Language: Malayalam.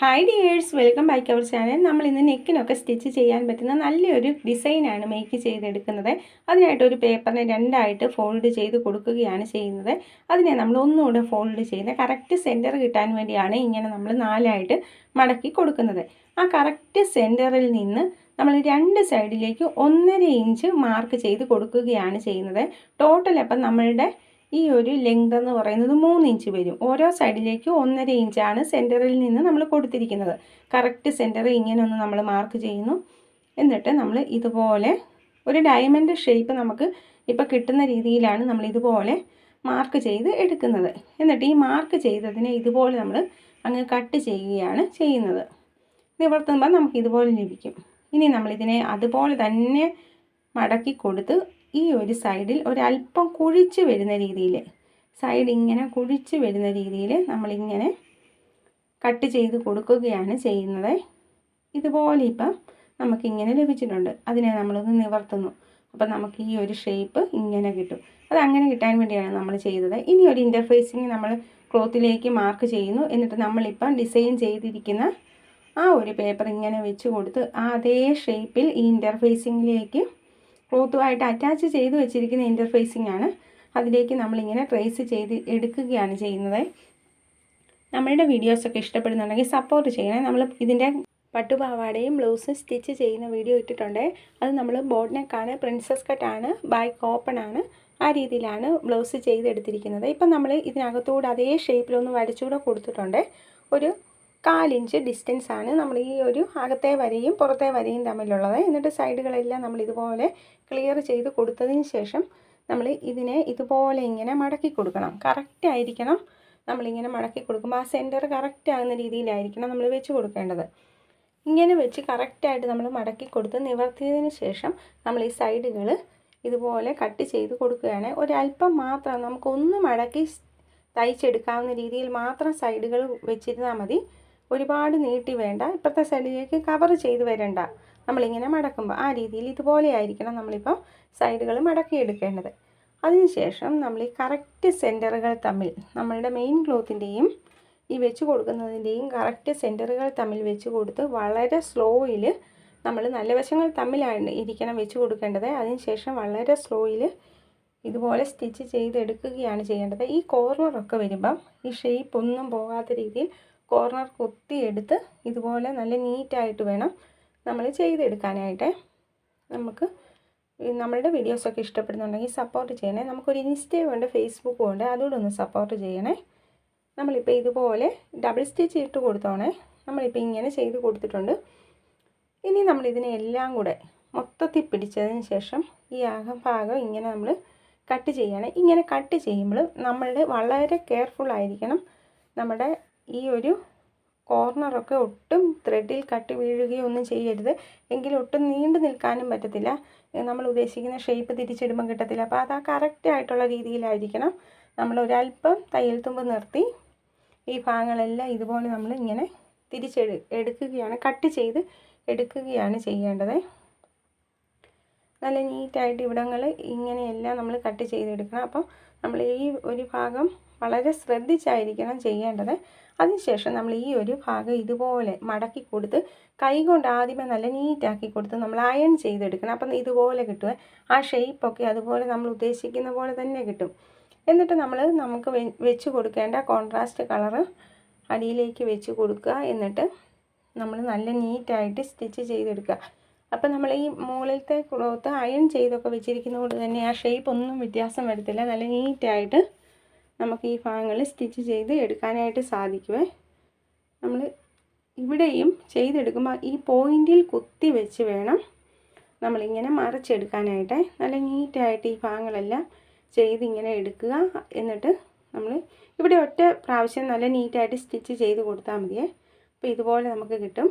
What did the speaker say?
Hi dears welcome back our channel നമ്മൾ ഇന്ന് നെക്കിനൊക്കെ സ്റ്റിച്ച് ചെയ്യാൻ പറ്റുന്ന നല്ലൊരു ഡിസൈനാണ് മേക്ക് ചെയ്തെടുക്കുന്നത്. അതിനായിട്ട് ഒരു പേപ്പറിനെ രണ്ടായിട്ട് ഫോൾഡ് ചെയ്ത് കൊടുക്കുകയാണ് ചെയ്യുന്നത്. അതിനെ നമ്മൾ ഒന്നുകൂടെ ഫോൾഡ് ചെയ്ത് കറക്റ്റ് സെന്റർ കിട്ടാൻ വേണ്ടിയാണ് ഇങ്ങനെ നമ്മൾ നാലായിട്ട് മടക്കി കൊടുക്കുന്നത്. ആ കറക്റ്റ് സെന്ററിൽ നിന്ന് നമ്മൾ രണ്ട് സൈഡിലേക്ക് ഒന്നര ഇഞ്ച് മാർക്ക് ചെയ്ത് കൊടുക്കുകയാണ് ചെയ്യുന്നത്. ടോട്ടൽ അപ്പം നമ്മളുടെ ഈ ഒരു ലെങ്ത് എന്ന് പറയുന്നത് മൂന്ന് ഇഞ്ച് വരും. ഓരോ സൈഡിലേക്ക് ഒന്നര ഇഞ്ചാണ് സെന്ററിൽ നിന്ന് നമ്മൾ കൊടുത്തിരിക്കുന്നത്. കറക്റ്റ് സെന്റർ ഇങ്ങനെ ഒന്ന് നമ്മൾ മാർക്ക് ചെയ്യുന്നു. എന്നിട്ട് നമ്മൾ ഇതുപോലെ ഒരു ഡയമണ്ട് ഷേപ്പ് നമുക്ക് ഇപ്പോൾ കിട്ടുന്ന രീതിയിലാണ് നമ്മൾ ഇതുപോലെ മാർക്ക് ചെയ്ത് എടുക്കുന്നത്. എന്നിട്ട് ഈ മാർക്ക് ചെയ്തതിനെ ഇതുപോലെ നമ്മൾ അങ്ങ് കട്ട് ചെയ്യുകയാണ് ചെയ്യുന്നത്. നിവർത്തുമ്പോൾ നമുക്ക് ഇതുപോലെ ലഭിക്കും. ഇനി നമ്മളിതിനെ അതുപോലെ തന്നെ മടക്കി കൊടുത്ത് ഈ ഒരു സൈഡിൽ ഒരല്പം കുഴിച്ച് വരുന്ന രീതിയിൽ സൈഡ് ഇങ്ങനെ കുഴിച്ച് വരുന്ന രീതിയിൽ നമ്മളിങ്ങനെ കട്ട് ചെയ്ത് കൊടുക്കുകയാണ് ചെയ്യുന്നത്. ഇതുപോലെ ഇപ്പം നമുക്കിങ്ങനെ ലഭിച്ചിട്ടുണ്ട്. അതിനെ നമ്മളൊന്ന് നിവർത്തുന്നു. അപ്പം നമുക്ക് ഈ ഒരു ഷേപ്പ് ഇങ്ങനെ കിട്ടും. അത് അങ്ങനെ കിട്ടാൻ വേണ്ടിയാണ് നമ്മൾ ചെയ്തത്. ഇനി ഒരു ഇന്റർഫേസിങ് നമ്മൾ ക്ലോത്തിലേക്ക് മാർക്ക് ചെയ്യുന്നു. എന്നിട്ട് നമ്മളിപ്പം ഡിസൈൻ ചെയ്തിരിക്കുന്ന ആ ഒരു പേപ്പർ ഇങ്ങനെ വെച്ച് കൊടുത്ത് അതേ ഷേപ്പിൽ ഈ ഇന്റർഫേസിങ്ങിലേക്ക് ക്ലോത്തുമായിട്ട് അറ്റാച്ച് ചെയ്ത് വെച്ചിരിക്കുന്ന ഇന്റർഫേസിംഗ് ആണ്. അതിലേക്ക് നമ്മളിങ്ങനെ ട്രേസ് ചെയ്ത് എടുക്കുകയാണ് ചെയ്യുന്നത്. നമ്മളുടെ വീഡിയോസൊക്കെ ഇഷ്ടപ്പെടുന്നുണ്ടെങ്കിൽ സപ്പോർട്ട് ചെയ്യണേ. നമ്മൾ ഇതിന്റെ പട്ടുപാവാടയും ബ്ലൗസും സ്റ്റിച്ച് ചെയ്യുന്ന വീഡിയോ ഇട്ടിട്ടുണ്ട്. അത് നമ്മൾ ബോർഡ് നെക്കാണ് പ്രിൻസസ് കട്ടാണ് ബാക്ക് ഓപ്പൺ ആണ്. ആ രീതിയിലാണ് ബ്ലൗസ് ചെയ്തെടുത്തിരിക്കുന്നത്. ഇപ്പം നമ്മൾ ഇതിനകത്തൂടെ അതേ ഷേപ്പിലൊന്ന് വരച്ചുകൂടെ കൊടുത്തിട്ടുണ്ട്. ഒരു കാലിഞ്ച് ഡിസ്റ്റൻസ് ആണ്. നമ്മൾ ഈ ഒരു അകത്തെ വരയും പുറത്തെ വരയും തമ്മിലുള്ളത്. എന്നിട്ട് സൈഡുകളെല്ലാം നമ്മൾ ഇതുപോലെ ക്ലിയർ ചെയ്ത് കൊടുത്തതിന് ശേഷം നമ്മൾ ഇതിനെ ഇതുപോലെ ഇങ്ങനെ മടക്കി കൊടുക്കണം. കറക്റ്റ് ആയിരിക്കണം. നമ്മളിങ്ങനെ മടക്കി കൊടുക്കുമ്പോൾ ആ സെന്റർ കറക്റ്റ് ആകുന്ന രീതിയിലായിരിക്കണം നമ്മൾ വെച്ച് കൊടുക്കേണ്ടത്. ഇങ്ങനെ വെച്ച് കറക്റ്റായിട്ട് നമ്മൾ മടക്കി കൊടുത്ത് നിവർത്തിയതിന് ശേഷം നമ്മൾ ഈ സൈഡുകൾ ഇതുപോലെ കട്ട് ചെയ്ത് കൊടുക്കുകയാണ്. ഒരല്പം മാത്രം നമുക്കൊന്ന് മടക്കി തയ്ച്ചെടുക്കാവുന്ന രീതിയിൽ മാത്രം സൈഡുകൾ വെച്ചിരുന്നാൽ മതി. ഒരുപാട് നീട്ടി വേണ്ട. ഇപ്പുറത്തെ സൈഡിലേക്ക് കവർ ചെയ്ത് വരണ്ട. നമ്മളിങ്ങനെ മടക്കുമ്പോൾ ആ രീതിയിൽ ഇതുപോലെ ആയിരിക്കണം നമ്മളിപ്പോൾ സൈഡുകൾ മടക്കിയെടുക്കേണ്ടത് അതിനുശേഷം നമ്മൾ ഈ കറക്റ്റ് സെന്ററുകൾ തമ്മിൽ നമ്മളുടെ മെയിൻ ക്ലോത്തിന്റെയും ഈ വെച്ച് കൊടുക്കുന്നതിന്റെയും കറക്റ്റ് സെന്ററുകൾ തമ്മിൽ വെച്ച് കൊടുത്ത് വളരെ സ്ലോയിൽ നമ്മൾ നല്ല വശങ്ങൾ തമ്മിലാണ് ഇരിക്കണം വെച്ച് കൊടുക്കേണ്ടത്. അതിനുശേഷം വളരെ സ്ലോയിൽ ഇതുപോലെ സ്റ്റിച്ച് ചെയ്തെടുക്കുകയാണ് ചെയ്യേണ്ടത്. ഈ കോർണറൊക്കെ വരുമ്പം ഈ ഷേപ്പ് ഒന്നും പോകാത്ത രീതിയിൽ കോർണർ കുത്തിയെടുത്ത് ഇതുപോലെ നല്ല നീറ്റായിട്ട് വേണം നമ്മൾ ചെയ്തെടുക്കാനായിട്ട്. നമുക്ക് നമ്മളുടെ വീഡിയോസൊക്കെ ഇഷ്ടപ്പെടുന്നുണ്ടെങ്കിൽ സപ്പോർട്ട് ചെയ്യണേ. നമുക്കൊരു ഇൻസ്റ്റയും ഉണ്ട് ഫേസ്ബുക്കും ഉണ്ട് അതുകൂടെ ഒന്ന് സപ്പോർട്ട് ചെയ്യണേ. നമ്മളിപ്പോൾ ഇതുപോലെ ഡബിൾ സ്റ്റിച്ച് ഇട്ട് കൊടുത്തോണേ നമ്മളിപ്പോൾ ഇങ്ങനെ ചെയ്ത് കൊടുത്തിട്ടുണ്ട്. ഇനി നമ്മളിതിനെ എല്ലാം കൂടെ മൊത്തത്തിൽ പിടിച്ചതിന് ശേഷം ഈ ഭാഗം ഇങ്ങനെ നമ്മൾ കട്ട് ചെയ്യണം. ഇങ്ങനെ കട്ട് ചെയ്യുമ്പോൾ നമ്മളുടെ വളരെ കെയർഫുൾ ആയിരിക്കണം. നമ്മുടെ ഈ ഒരു കോർണറൊക്കെ ഒട്ടും ത്രെഡിൽ കട്ട് വീഴുകയോ ഒന്നും ചെയ്യരുത്. എങ്കിൽ ഒട്ടും നീണ്ടു നിൽക്കാനും പറ്റത്തില്ല. നമ്മൾ ഉദ്ദേശിക്കുന്ന ഷേപ്പ് തിരിച്ചിടുമ്പം കിട്ടത്തില്ല. അപ്പോൾ അത് ആ കറക്റ്റ് ആയിട്ടുള്ള രീതിയിലായിരിക്കണം. നമ്മൾ ഒരല്പം തയ്യൽ തുമ്പ് നിർത്തി ഈ ഭാഗങ്ങളെല്ലാം ഇതുപോലെ നമ്മൾ ഇങ്ങനെ തിരിച്ചെടു എടുക്കുകയാണ് കട്ട് ചെയ്ത് എടുക്കുകയാണ് ചെയ്യേണ്ടത്. നല്ല നീറ്റായിട്ട് ഇവിടങ്ങൾ ഇങ്ങനെയെല്ലാം നമ്മൾ കട്ട് ചെയ്തെടുക്കണം. അപ്പം നമ്മൾ ഈ ഒരു ഭാഗം വളരെ ശ്രദ്ധിച്ചായിരിക്കണം ചെയ്യേണ്ടത്. അതിനുശേഷം നമ്മൾ ഈ ഒരു ഭാഗം ഇതുപോലെ മടക്കി കൊടുത്ത് കൈ കൊണ്ട് ആദ്യമേ നല്ല നീറ്റാക്കി കൊടുത്ത് നമ്മൾ അയൺ ചെയ്തെടുക്കണം. അപ്പം ഇതുപോലെ കിട്ടുക ആ ഷേപ്പൊക്കെ അതുപോലെ നമ്മൾ ഉദ്ദേശിക്കുന്ന പോലെ തന്നെ കിട്ടും. എന്നിട്ട് നമ്മൾ നമുക്ക് വെച്ച് കൊടുക്കേണ്ട കോൺട്രാസ്റ്റ് കളറ് അടിയിലേക്ക് വെച്ച് കൊടുക്കുക. എന്നിട്ട് നമ്മൾ നല്ല നീറ്റായിട്ട് സ്റ്റിച്ച് ചെയ്തെടുക്കുക. അപ്പം നമ്മൾ ഈ മുകളിലത്തെ ക്ലോത്ത് അയൺ ചെയ്തൊക്കെ വെച്ചിരിക്കുന്നതുകൊണ്ട് തന്നെ ആ ഷേപ്പ് ഒന്നും വ്യത്യാസം വരത്തില്ല. നല്ല നീറ്റായിട്ട് നമുക്ക് ഈ ഭാഗങ്ങൾ സ്റ്റിച്ച് ചെയ്ത് എടുക്കാനായിട്ട് സാധിക്കുമേ നമ്മൾ ഇവിടെയും ചെയ്തെടുക്കുമ്പോൾ ഈ പോയിന്റിൽ കുത്തി വെച്ച് വേണം നമ്മളിങ്ങനെ മറച്ചെടുക്കാനായിട്ട്. നല്ല നീറ്റായിട്ട് ഈ ഭാഗങ്ങളെല്ലാം ചെയ്ത് ഇങ്ങനെ എടുക്കുക എന്നിട്ട് നമ്മൾ ഇവിടെ ഒറ്റ പ്രാവശ്യം നല്ല നീറ്റായിട്ട് സ്റ്റിച്ച് ചെയ്ത് കൊടുത്താൽ മതിയേ. അപ്പോൾ ഇതുപോലെ നമുക്ക് കിട്ടും.